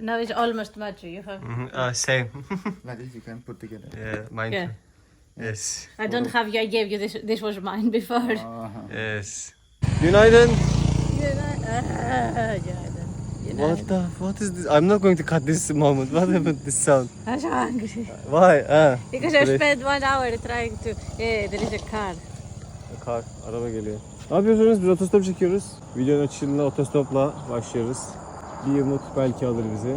No, it's almost match. You have. Uh, same. Like this, you can put together. yeah, mine. Yeah. too. Yes. I don't have. I gave you this. This was mine before. Uh-huh. Yes. Günaydın. Ah, What the? What is this? I'm not going to cut this moment. What happened this sound? I'm so hungry Why? Ah. because I spent one hour trying to. Yeah, there is a car. Kar, araba geliyor. Ne yapıyorsunuz? Biz otostop çekiyoruz. Videonun açılımında otostopla başlıyoruz. Bir umut belki alır bizi.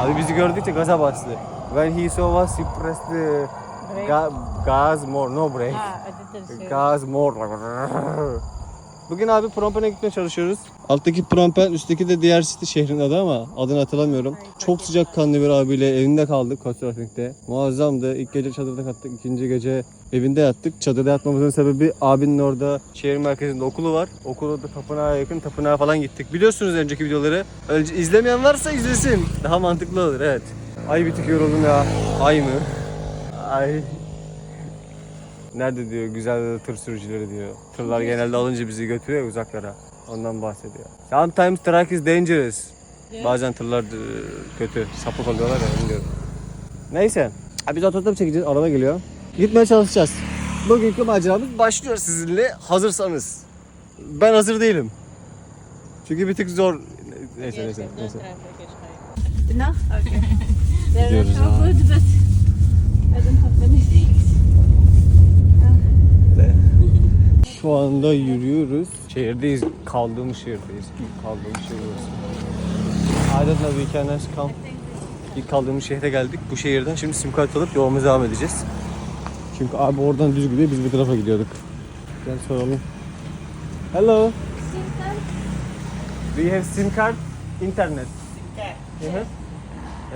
Abi bizi gördükçe gaza bastı. When he saw us, he pressed the ga gas more, no brake. See. Gaz more. Bugün abi Prompen'e gitmeye çalışıyoruz. Alttaki Prompen, üstteki de diğer city şehrin adı ama adını hatırlamıyorum. Çok sıcak kanlı bir abiyle evinde kaldık Couchsurfing'de. Muazzamdı. İlk gece çadırda kalktık, ikinci gece evinde yattık. Çadırda yatmamızın sebebi abinin orada şehir merkezinde okulu var. Okulu da tapınağa yakın, tapınağa falan gittik. Biliyorsunuz önceki videoları. Önce izlemeyen varsa izlesin. Daha mantıklı olur evet. Ay bir tık yoruldum ya. Ay mı? Ay. Nerede diyor güzel tır sürücüleri diyor. Tırlar genelde alınca bizi götürüyor uzaklara. Ondan bahsediyor. Sometimes truck is dangerous. Bazen tırlar kötü. Sapık oluyorlar ya onu diyorum. Neyse. Biz otostop çekeceğiz. Araba geliyor. Gitmeye çalışacağız. Bugünkü maceramız başlıyor sizinle hazırsanız. Ben hazır değilim. Çünkü bir tık zor. Neyse neyse neyse. No? Okay. Gidiyoruz so ha. good, but I don't have many things. Şu anda yürüyoruz. Şehirdeyiz. Kaldığımız şehirdeyiz. İlk kaldığımız şehir burası. I don't know we can ask come. İlk kaldığımız şehre geldik. Bu şehirden şimdi sim kart alıp yolumuza devam edeceğiz. Çünkü abi oradan düz gidiyor. Biz bu tarafa gidiyorduk. Gel soralım. Hello. Do you have sim card? Internet. Sim card.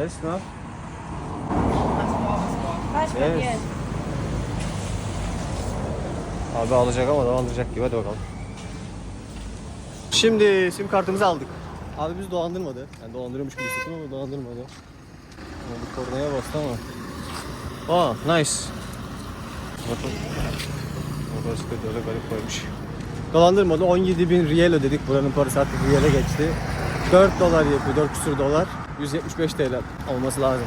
Yes, no? Yes. Abi alacak ama dolandıracak gibi hadi bakalım. Şimdi sim kartımızı aldık. Abi biz dolandırmadı. Yani dolandırıyormuş gibi hissettim ama dolandırmadı. Ama bir kornaya bastı ama. Aa nice. Bakın. Motosiklet öyle garip koymuş. Dolandırmadı. 17 bin riyal ödedik. Buranın parası artık riyale geçti. 4 dolar yapıyor. 4 küsür dolar. 175 TL olması lazım.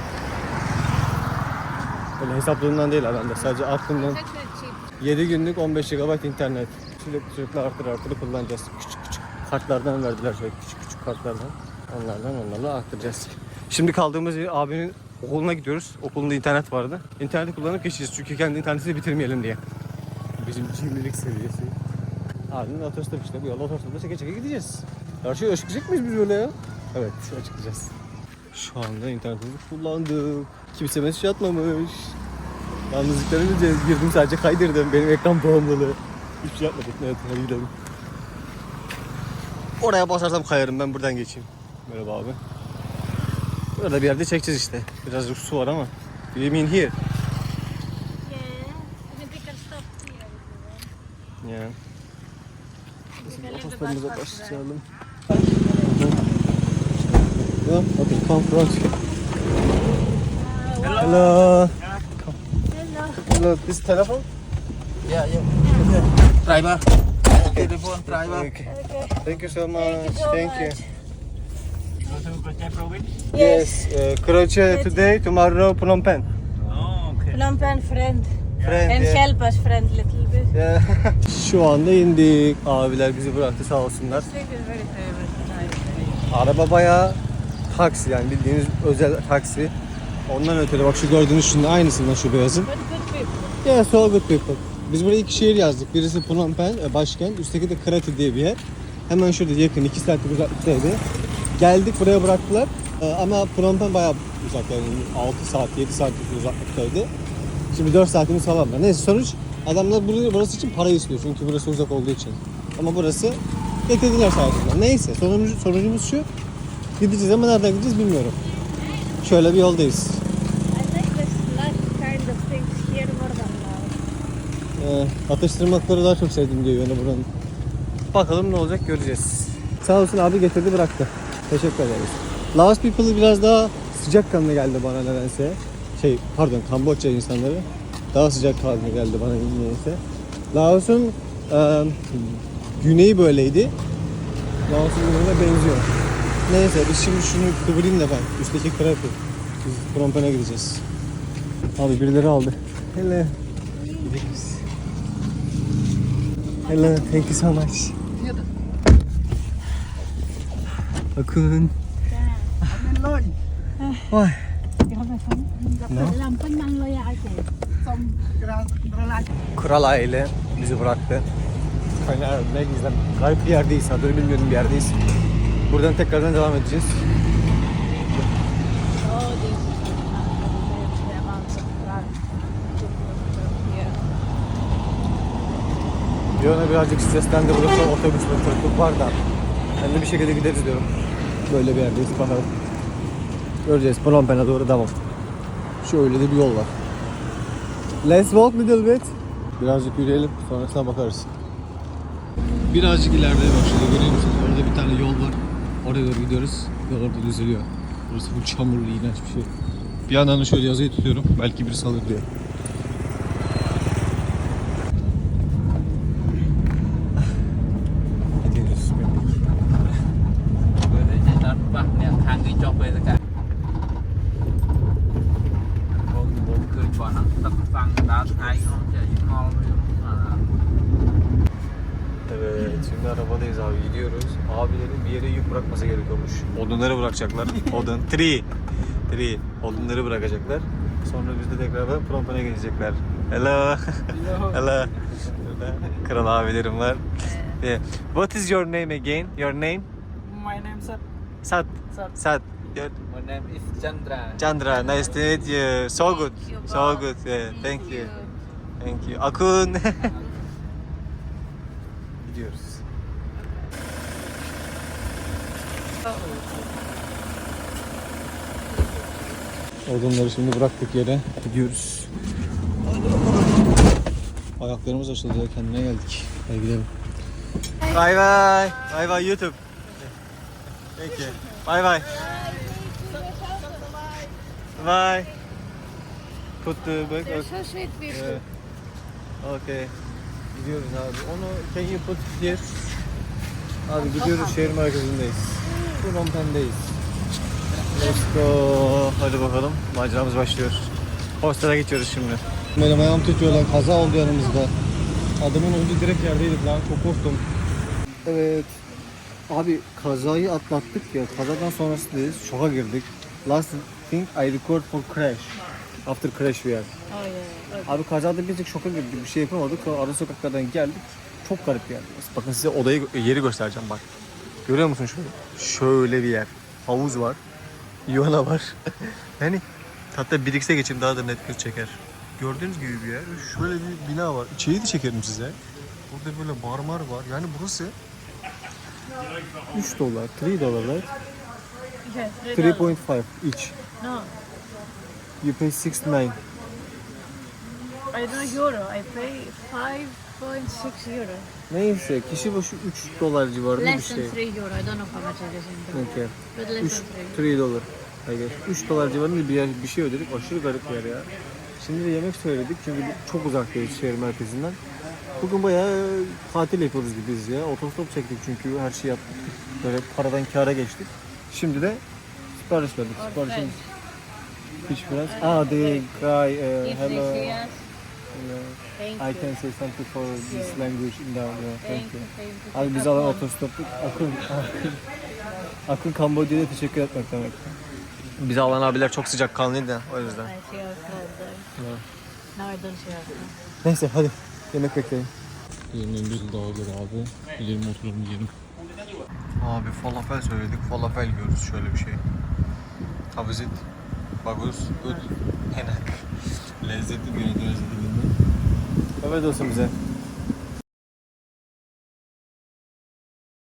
Böyle hesapladığımdan değil ha bende. Sadece aklımdan. It's actually cheap. 7 günlük 15 GB internet. Sürekli sürekli artır artır kullanacağız. Küçük küçük kartlardan verdiler şöyle küçük küçük kartlardan. Onlardan onlarla arttıracağız. Şimdi kaldığımız yer abinin okuluna gidiyoruz. Okulunda internet vardı. İnterneti kullanıp geçeceğiz çünkü kendi internetini bitirmeyelim diye. Bizim cimrilik seviyesi. Abinin otostop işte bu yolda otostopla çeke çeke gideceğiz. Her şeyi açıklayacak mıyız biz böyle ya? Evet açıklayacağız. Şu anda internetimizi kullandık. Kimse mesaj atmamış. Yalnızlıklara gideceğiz. Girdim sadece kaydırdım. Benim ekran bağımlılığı. Hiçbir şey yapmadık. Evet hadi gidelim. Oraya basarsam kayarım. Ben buradan geçeyim. Merhaba abi. Burada bir yerde çekeceğiz işte. Biraz su var ama. You mean here? Yeah. The Otostopumuza başlayalım. Yeah, okay, come front. Hello. Hello. Hello, this telephone? Yeah, yeah. Driver. Telephone, driver. Okay. Thank you so much. so Thank you. much. Go to Kochi province? Yes, uh, Croce today, tomorrow Phnom Penh. Oh, okay. Phnom Penh friend. Friend, And yeah. help us friend little bit. Yeah. Şu anda indik. Abiler bizi bıraktı sağ olsunlar. Araba bayağı taksi yani bildiğiniz özel taksi. Ondan ötürü bak şu gördüğünüz şunun aynısından şu beyazın. Yeah, so good people. Biz buraya iki şehir yazdık. Birisi Phnom Penh, e, başkent. Üstteki de Kratie diye bir yer. Hemen şurada yakın, iki saatlik uzaklıktaydı. Geldik buraya bıraktılar. E, Ama Phnom Penh bayağı uzak yani 6 saat, 7 saatlik uzaklıktaydı. Şimdi 4 saatimiz falan var. Neyse sonuç adamlar buraya, burası için para istiyor çünkü burası uzak olduğu için. Ama burası getirdiler olsunlar. Neyse sonucumuz, sonucumuz şu. Gideceğiz ama nereden gideceğiz bilmiyorum. Şöyle bir yoldayız. I like this light kind of things here more atıştırmalıkları daha çok sevdim diyor yani buranın. Bakalım ne olacak göreceğiz. Sağ olsun abi getirdi bıraktı. Teşekkür ederiz. Laos people biraz daha sıcakkanlı geldi bana nedense. Şey pardon Kamboçya insanları daha sıcakkanlı geldi bana niyeyse. Laos'un e, güneyi böyleydi. Laos'un güneyine benziyor. Neyse biz şimdi şunu kıvırayım da ben. Üstteki yapayım. Biz Prompen'e gideceğiz. Abi birileri aldı. Hello. Gidelim biz. Hello, thank you so much. Ai kể. Kral aile bizi bıraktı. Kaynar ne güzel. Garip bir yerdeyiz. Adını bilmiyorum bir yerdeyiz. Buradan tekrardan devam edeceğiz. Oh, this is the amount of Bir ona birazcık streslendi. Burası otobüs ve trafik var da. Ben de bir şekilde gideriz diyorum. Böyle bir yerdeyiz. Bakalım. Göreceğiz. Phnom doğru devam. Şöyle de bir yol var. Let's walk little bit. Birazcık yürüyelim. Sonrasına bakarız. Birazcık ileride bak şurada görüyor musunuz? Orada bir tane yol var. Oraya doğru gidiyoruz. Yol orada düzeliyor. Burası bu çamurlu iğrenç bir şey. Bir yandan da şöyle yazıyı tutuyorum. Belki birisi alır diye. Abilerin bir yere yük bırakması gerekiyormuş. Odunları bırakacaklar. Odun, tree. Tree. Odunları bırakacaklar. Sonra biz de tekrar Phnom Penh'e gelecekler. Hello. Hello. Burada Kral abilerim var. Yeah. What is your name again? Your name? My name is Sat. Sat. Sat. Your My name is Chandra Chandra. Nice to meet you. So good. So good. Yeah, thank you. Thank you. Akun. Gidiyoruz. Odunları şimdi bıraktık yere. Gidiyoruz. Ayaklarımız açıldı ya kendine geldik. Hadi gidelim. Bye bye. Bye bye YouTube. You. Bye bye. Bye. Put the back. Evet. Okay. Gidiyoruz abi. Onu can you put here? Abi gidiyoruz şehir merkezindeyiz. Phnom Penh'deyiz. Let's go. Hadi bakalım. Maceramız başlıyor. Hostel'e geçiyoruz şimdi. Benim ayağım tutuyor lan. Kaza oldu yanımızda. Adamın ucu direkt yerdeydik lan. Çok korktum. Evet. Abi kazayı atlattık ya. Kazadan sonrasındayız. Şoka girdik. Last thing I record for crash. After crash we are. Okay. Abi kazada birazcık şoka girdik. Bir şey yapamadık. Sonra ara sokaklardan geldik. Çok garip bir yer. Bakın size odayı yeri göstereceğim bak. Görüyor musun şöyle? Şöyle bir yer. Havuz var. Yona var. yani hatta birikse geçin daha da net göz çeker. Gördüğünüz gibi bir yer. Şöyle bir bina var. İçeriği de çekerim size. Burada böyle barmar var. Yani burası 3 dolar, 3 dolar right? Dollars. 3.5 each. No, You pay 6.9. I don't euro. I pay 5.6 euro. Neyse kişi başı 3 dolar civarında bir Less şey. than 3 euro. I don't know how much it is in euro. Okay. But less 3 than 3. 3 dolar. 3 dolar civarında bir, yer, bir şey ödedik. Aşırı garip bir yer ya. Şimdi de yemek söyledik çünkü çok uzaktayız şehir merkezinden. Bugün bayağı tatil yapıyoruz gibiyiz ya. Otostop çektik çünkü her şeyi yaptık. Böyle paradan kâra geçtik. Şimdi de sipariş verdik. Or Siparişimiz. French. Hiç biraz. Ah, the guy, uh, If hello. they see us, hello. Thank I you. can say something for this language in down there. Thank Thank you. Abi biz alan otostoplu Akın, Akın, Kambodya'ya teşekkür etmek demek. Bizi alan abiler çok sıcak kanlıydı o yüzden. Yeah. Don't see our friend. Neyse hadi yemek bekleyin. Yemeğin bir dağılır abi. Gidelim oturalım yiyelim. Abi falafel söyledik. Falafel yiyoruz şöyle bir şey. How is it? Bagus, good, enak. Lezzetli bir yönetim bir Evet olsun bize.